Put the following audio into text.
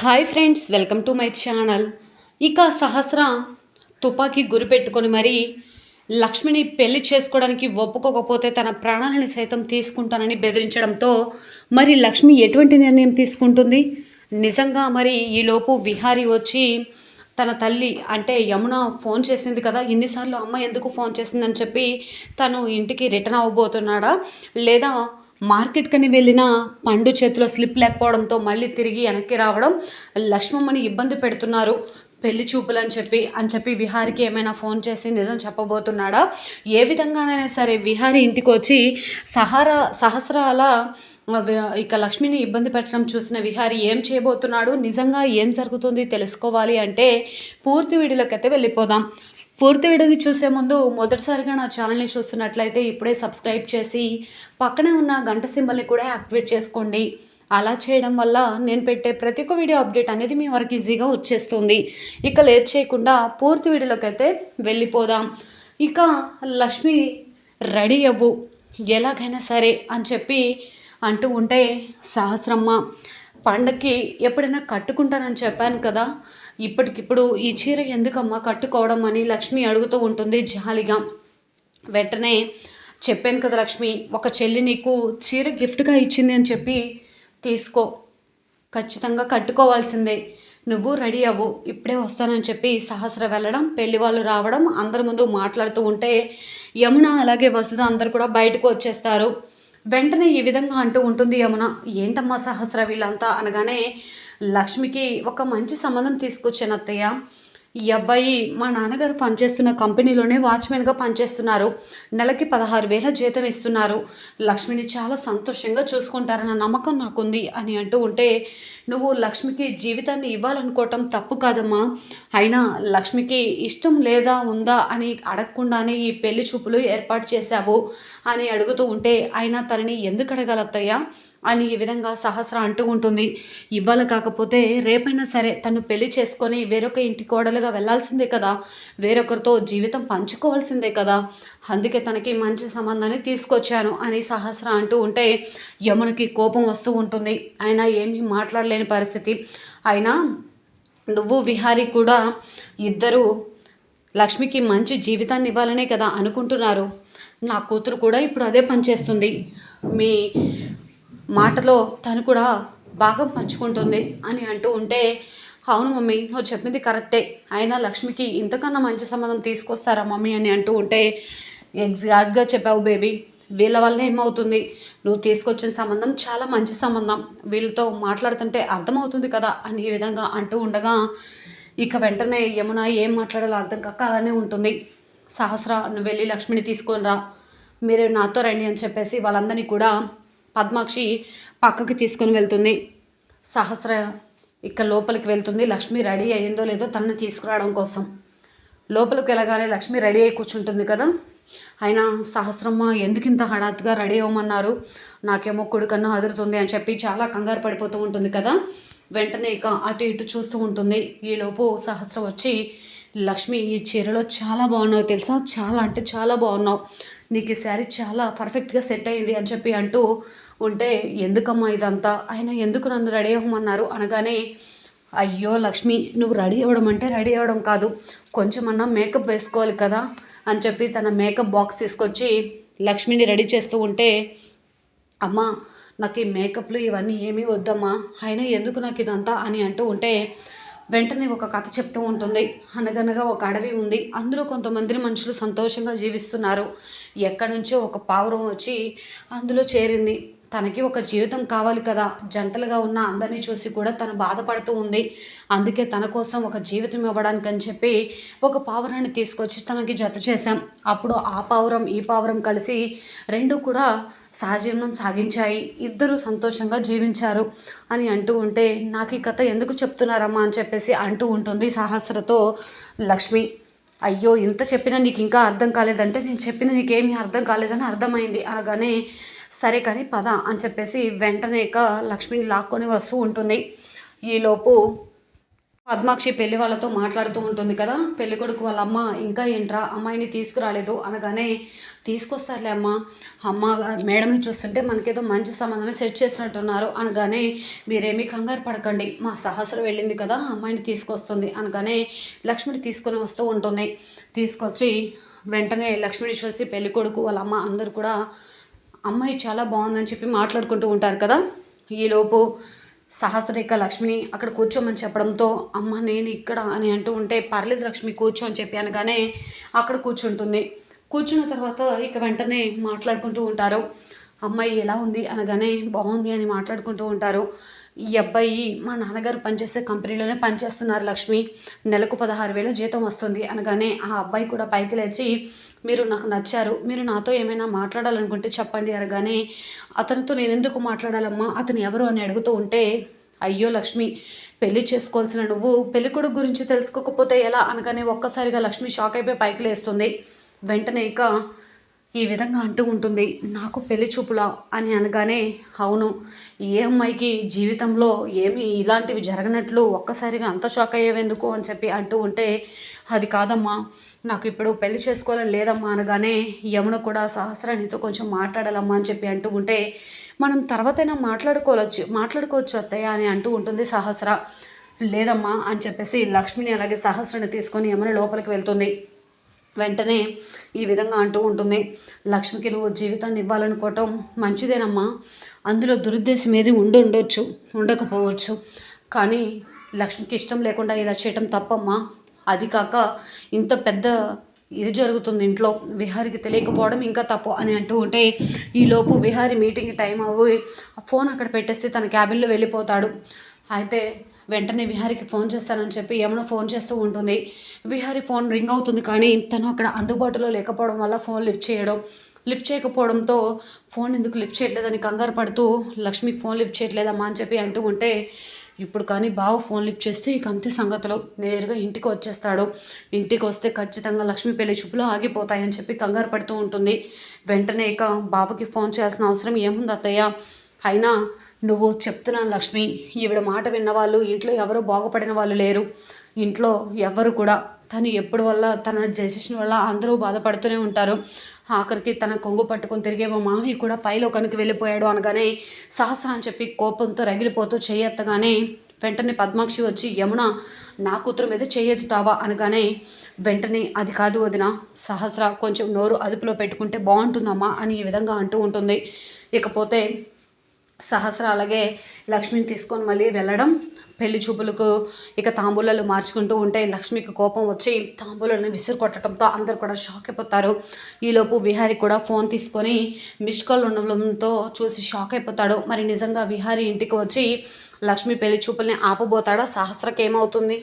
Hi friends welcome to my channel. ఇక సహస్ర తుపాకీ గురి పెట్టుకొని మరి లక్ష్మిని పెళ్ళి చేసుకోవడానికి ఒప్పుకోకపోతే తన ప్రాణాలను సైతం తీసుకుంటానని బెదిరించడంతో మరి లక్ష్మి ఎటువంటి నిర్ణయం తీసుకుంటుంది? నిజంగా మరి ఈలోపు విహారీ వచ్చి తన తల్లి అంటే యమున ఫోన్ చేసింది కదా ఇన్నిసార్లు అమ్మ ఎందుకు ఫోన్ చేసిందని చెప్పి తను ఇంటికి రిటర్న్ అవ్వబోతున్నాడా? లేదా మార్కెట్కని వెళ్ళిన పండు చేతిలో స్లిప్ లేకపోవడంతో మళ్ళీ తిరిగి వెనక్కి రావడం లక్ష్మమ్మని ఇబ్బంది పెడుతున్నారు. పెళ్ళి చూపులు అని చెప్పి అని చెప్పి విహారికి ఏమైనా ఫోన్ చేసి నిజం చెప్పబోతున్నాడా? ఏ విధంగానైనా సరే విహారి ఇంటికి వచ్చి సహారా సహస్రాల ఇక లక్ష్మిని ఇబ్బంది పెట్టడం చూసిన విహారి ఏం చేయబోతున్నాడు? నిజంగా ఏం జరుగుతుంది? తెలుసుకోవాలి అంటే పూర్తి వీడియోలోకి అయితే వెళ్ళిపోదాం. పూర్తి వీడియోని చూసే ముందు మొదటిసారిగా నా ఛానల్ని చూస్తున్నట్లయితే ఇప్పుడే సబ్స్క్రైబ్ చేసి పక్కనే ఉన్న గంట సింబల్ని కూడా యాక్టివేట్ చేసుకోండి. అలా చేయడం వల్ల నేను పెట్టే ప్రతి ఒక్క వీడియో అప్డేట్ అనేది మీ వరకు ఈజీగా వచ్చేస్తుంది. ఇక లేట్ చేయకుండా పూర్తి వీడియోలోకి అయితే వెళ్ళిపోదాం. ఇక లక్ష్మి రెడీ అవ్వు. ఎలాగైనా సరే అని చెప్పి అంటూ ఉంటే సహస్రమ్మ పండక్కి ఎప్పుడైనా కట్టుకుంటానని చెప్పాను కదా ఇప్పటికిప్పుడు ఈ చీర ఎందుకమ్మా కట్టుకోవడం అని లక్ష్మి అడుగుతూ ఉంటుంది జాలిగా. వెంటనే చెప్పాను కదా లక్ష్మి ఒక చెల్లి నీకు చీర గిఫ్ట్గా ఇచ్చింది అని చెప్పి తీసుకో ఖచ్చితంగా కట్టుకోవాల్సిందే. నువ్వు రెడీ అవ్వు ఇప్పుడే వస్తానని చెప్పి సహస్ర వెళ్ళడం పెళ్ళి వాళ్ళు రావడం అందరి ముందు మాట్లాడుతూ ఉంటే యమున అలాగే వసుధ అందరు కూడా బయటకు వచ్చేస్తారు. వెంటనే ఈ విధంగా అంటూ ఉంటుంది యమున. ఏంటమ్మా సహస్ర వీళ్ళంతా అనగానే లక్ష్మికి ఒక మంచి సంబంధం తీసుకొచ్చాను అత్తయ్య. ఈ అబ్బాయి మా నాన్నగారు పనిచేస్తున్న కంపెనీలోనే వాచ్మెన్గా పనిచేస్తున్నారు. నెలకి పదహారు వేల జీతం ఇస్తున్నారు. లక్ష్మిని చాలా సంతోషంగా చూసుకుంటారన్న నమ్మకం నాకుంది అని అంటూ ఉంటే నువ్వు లక్ష్మికి జీవితాన్ని ఇవ్వాలనుకోవటం తప్పు కాదమ్మా. అయినా లక్ష్మికి ఇష్టం లేదా ఉందా అని అడగకుండానే ఈ పెళ్ళి చూపులు ఏర్పాటు చేశావు అని అడుగుతూ ఉంటే అయినా తనని ఎందుకు అడగలత్తయ్యా? అని ఈ విధంగా సహస్ర అంటూ ఉంటుంది. ఇవ్వాలి కాకపోతే రేపైనా సరే తను పెళ్ళి చేసుకొని వేరొక ఇంటి కోడలుగా వెళ్ళాల్సిందే కదా. వేరొకరితో జీవితం పంచుకోవాల్సిందే కదా. అందుకే తనకి మంచి సంబంధాన్ని తీసుకొచ్చాను అని సహస్ర అంటూ ఉంటే యమునికి కోపం వస్తూ ఉంటుంది. అయినా ఏమీ మాట్లాడలేని పరిస్థితి. అయినా నువ్వు విహారీ కూడా ఇద్దరు లక్ష్మికి మంచి జీవితాన్ని ఇవ్వాలనే కదా అనుకుంటున్నారు. నా కూతురు కూడా ఇప్పుడు అదే పనిచేస్తుంది మీ మాటలో తను కూడా భాగం పంచుకుంటుంది అని అంటూ ఉంటే అవును మమ్మీ నువ్వు చెప్పింది కరెక్టే. అయినా లక్ష్మికి ఇంతకన్నా మంచి సంబంధం తీసుకొస్తారా మమ్మీ? అని అంటూ ఉంటే ఎగ్జాక్ట్గా చెప్పావు బేబీ. వీళ్ళ వల్లనే ఏమవుతుంది? నువ్వు తీసుకొచ్చిన సంబంధం చాలా మంచి సంబంధం. వీళ్ళతో మాట్లాడుతుంటే అర్థమవుతుంది కదా అని ఈ విధంగా అంటూ ఉండగా ఇక వెంటనే యమున ఏం మాట్లాడాలో అర్థం కాక అలానే ఉంటుంది. సహస్ర నువ్వు వెళ్ళి లక్ష్మిని తీసుకొని రా. మీరు నాతో రండి అని చెప్పేసి వాళ్ళందరినీ కూడా పద్మాక్షి పక్కకి తీసుకొని వెళ్తుంది. సహస్ర ఇక్కడ లోపలికి వెళ్తుంది. లక్ష్మి రెడీ అయ్యిందో లేదో తనని తీసుకురావడం కోసం. లోపలికి వెళ్ళగానే లక్ష్మి రెడీ అయి కూర్చుంటుంది కదా? అయినా సహస్రమ్మ ఎందుకు ఇంత హఠాత్తుగా రెడీ అవ్వమన్నారు? నాకేమో కొడుకన్నా అదురుతుంది అని చెప్పి చాలా కంగారు పడిపోతూ ఉంటుంది కదా? వెంటనే ఇక అటు ఇటు చూస్తూ ఉంటుంది. ఈలోపు సహస్రం వచ్చి లక్ష్మి ఈ చీరలో చాలా బాగున్నావు తెలుసా? చాలా అంటే చాలా బాగున్నావు. నీకు ఈ శారీ చాలా పర్ఫెక్ట్గా సెట్ అయింది అని చెప్పి అంటూ ఉంటే ఎందుకమ్మా ఇదంతా? ఆయన ఎందుకు నన్ను రెడీ అవ్వమన్నారు? అనగానే అయ్యో లక్ష్మి నువ్వు రెడీ అవ్వడం అంటే రెడీ అవ్వడం కాదు. కొంచెమన్నా మేకప్ వేసుకోవాలి కదా? అని చెప్పి తన మేకప్ బాక్స్ తీసుకొచ్చి లక్ష్మిని రెడీ చేస్తూ ఉంటే అమ్మ నాకు ఈ మేకప్లు ఇవన్నీ ఏమీ వద్దమ్మా. అయినా ఎందుకు నాకు ఇదంతా? అని అంటూ ఉంటే వెంటనే ఒక కథ చెప్తూ ఉంటుంది. అనగనగా ఒక అడవి ఉంది. అందులో కొంతమంది మనుషులు సంతోషంగా జీవిస్తున్నారు. ఎక్కడి నుంచో ఒక పావురం వచ్చి అందులో చేరింది. తనకి ఒక జీవితం కావాలి కదా. జంటలుగా ఉన్న అందరినీ చూసి కూడా తను బాధపడుతూ ఉంది. అందుకే తన కోసం ఒక జీవితం ఇవ్వడానికి అని చెప్పి ఒక పావురాన్ని తీసుకొచ్చి తనకి జత చేశాం. అప్పుడు ఆ పావురం ఈ పావురం కలిసి రెండు కూడా సహజీవనం సాగించాయి. ఇద్దరు సంతోషంగా జీవించారు అని అంటూ ఉంటే నాకు ఈ కథ ఎందుకు చెప్తున్నారమ్మా? అని చెప్పేసి అంటూ ఉంటుంది సహస్రతో లక్ష్మి. అయ్యో ఇంత చెప్పినా నీకు ఇంకా అర్థం కాలేదంటే నేను చెప్పింది నీకేమీ అర్థం కాలేదని అర్థమైంది. అనగానే సరే కానీ పద అని చెప్పేసి వెంటనే ఇక లక్ష్మిని లాక్కొని వస్తూ ఉంటుంది. ఈలోపు పద్మాక్షి పెళ్ళి వాళ్ళతో మాట్లాడుతూ ఉంటుంది కదా. పెళ్ళి కొడుకు వాళ్ళ అమ్మ ఇంకా ఏంట్రా? అమ్మాయిని తీసుకురాలేదు. అనగానే తీసుకొస్తారులే అమ్మ. అమ్మ మేడంని చూస్తుంటే మనకేదో మంచి సంబంధమే సెట్ చేసినట్టున్నారు. అనగానే మీరేమీ కంగారు పడకండి. మా సహస్రం వెళ్ళింది కదా. అమ్మాయిని తీసుకొస్తుంది. అనగానే లక్ష్మిని తీసుకొని వస్తూ ఉంటుంది. తీసుకొచ్చి వెంటనే లక్ష్మిని చూసి పెళ్ళి కొడుకు వాళ్ళ అమ్మ అందరూ కూడా అమ్మాయి చాలా బాగుందని చెప్పి మాట్లాడుకుంటూ ఉంటారు కదా. ఈలోపు సహస్రేఖ లక్ష్మిని అక్కడ కూర్చోమని చెప్పడంతో అమ్మ నేను ఇక్కడ అని అంటూ ఉంటే పర్లేదు లక్ష్మి కూర్చో అని చెప్పి అనగానే అక్కడ కూర్చుంటుంది. కూర్చున్న తర్వాత ఇక వెంటనే మాట్లాడుకుంటూ ఉంటారు. అమ్మాయి ఎలా ఉంది? అనగానే బాగుంది అని మాట్లాడుకుంటూ ఉంటారు. ఈ అబ్బాయి మా నాన్నగారు పనిచేసే కంపెనీలోనే పనిచేస్తున్నారు లక్ష్మి. నెలకు పదహారు వేల జీతం వస్తుంది అనగానే ఆ అబ్బాయి కూడా పైకి లేచి మీరు నాకు నచ్చారు. మీరు నాతో ఏమైనా మాట్లాడాలనుకుంటే చెప్పండి అనగానే అతనితో నేను ఎందుకు మాట్లాడాలమ్మా? అతను ఎవరు? అని అడుగుతూ ఉంటే అయ్యో లక్ష్మి పెళ్ళి చేసుకోవాల్సిన నువ్వు పెళ్ళికొడుకు గురించి తెలుసుకోకపోతే ఎలా? అనగానే ఒక్కసారిగా లక్ష్మి షాక్ అయిపోయి పైకి లేస్తుంది. వెంటనే ఇక ఈ విధంగా అంటూ ఉంటుంది నాకు పెళ్ళి చూపులా అని అనగానే అవును ఏ అమ్మాయికి జీవితంలో ఏమి ఇలాంటివి జరగనట్లు ఒక్కసారిగా అంత షాక్ అయ్యేవెందుకు అని చెప్పి అంటూ ఉంటే అది కాదమ్మా నాకు ఇప్పుడు పెళ్ళి చేసుకోవాలని లేదమ్మా అనగానే యమున కూడా సహస్రానితో కొంచెం మాట్లాడాలమ్మా అని చెప్పి అంటూ ఉంటే మనం తర్వాతైనా మాట్లాడుకోవచ్చు మాట్లాడుకోవచ్చు అత్తయ్య అని అంటూ ఉంటుంది సహస్ర. లేదమ్మా అని చెప్పేసి లక్ష్మిని అలాగే సహస్రని తీసుకొని యమున లోపలికి వెళ్తుంది. వెంటనే ఈ విధంగా అంటూ ఉంటుంది. లక్ష్మికి నువ్వు జీవితాన్ని ఇవ్వాలనుకోవటం మంచిదేనమ్మా. అందులో దురుద్దేశం ఏది ఉండి ఉండొచ్చు ఉండకపోవచ్చు. కానీ లక్ష్మికి ఇష్టం లేకుండా ఇలా చేయటం తప్పమ్మా. అది కాక ఇంత పెద్ద ఇది జరుగుతుంది ఇంట్లో. విహారికి తెలియకపోవడం ఇంకా తప్పు అని అంటూ ఉంటే ఈలోపు విహారి మీటింగ్ టైం అవి ఫోన్ అక్కడ పెట్టేసి తన క్యాబిన్లో వెళ్ళిపోతాడు. అయితే వెంటనే విహారికి ఫోన్ చేస్తానని చెప్పి యమున ఫోన్ చేస్తూ ఉంటుంది. విహారి ఫోన్ రింగ్ అవుతుంది కానీ తను అక్కడ అందుబాటులో లేకపోవడం వల్ల ఫోన్ లిఫ్ట్ చేయడం లిఫ్ట్ చేయకపోవడంతో ఫోన్ ఎందుకు లిఫ్ట్ చేయట్లేదని కంగారు పడుతూ లక్ష్మి ఫోన్ లిఫ్ట్ చేయట్లేదమ్మా అని చెప్పి అంటూ ఉంటే ఇప్పుడు కానీ బావ ఫోన్ లిఫ్ట్ చేస్తే ఇక అంతే సంగతులు. నేరుగా ఇంటికి వచ్చేస్తాడు. ఇంటికి వస్తే ఖచ్చితంగా లక్ష్మి పెళ్ళి చూపులు ఆగిపోతాయని చెప్పి కంగారు పడుతూ ఉంటుంది. వెంటనే ఇక బాబుకి ఫోన్ చేయాల్సిన అవసరం ఏముంది అత్తయ్య? అయినా నువ్వు చెప్తున్నాను లక్ష్మి ఈవిడ మాట విన్నవాళ్ళు ఇంట్లో ఎవరు బాగుపడిన వాళ్ళు లేరు. ఇంట్లో ఎవరు కూడా. తను ఎప్పుడు వల్ల తన డెసిషన్ వల్ల అందరూ బాధపడుతూనే ఉంటారు. ఆఖరికి తన కొంగు పట్టుకొని తిరిగే మా మామయ్య కూడా పైలోకానికి వెళ్ళిపోయాడు అనగానే సహస అని చెప్పి కోపంతో రగిలిపోతూ చేయెత్తగానే వెంటనే పద్మాక్షి వచ్చి యమున నా కూతురు మీద చేయెత్తుతావా అనగానే వెంటనే అది కాదు వదిన. సహస్ర కొంచెం నోరు అదుపులో పెట్టుకుంటే బాగుంటుందమ్మా అని ఈ విధంగా అంటూ ఉంటుంది. ఇకపోతే సహస్ర అలాగే లక్ష్మిని తీసుకొని మళ్ళీ వెళ్ళడం పెళ్ళి చూపులకు ఇక తాంబూలాలు మార్చుకుంటూ ఉంటే లక్ష్మికి కోపం వచ్చి తాంబూలను విసిరు కొట్టడంతో అందరు కూడా షాక్ అయిపోతారు. ఈలోపు విహారీ కూడా ఫోన్ తీసుకొని మిస్డ్ కాల్ ఉండడంతో చూసి షాక్ అయిపోతాడు. మరి నిజంగా విహారి ఇంటికి వచ్చి లక్ష్మి పెళ్ళి చూపుల్ని ఆపబోతాడా? సహస్రకి ఏమవుతుంది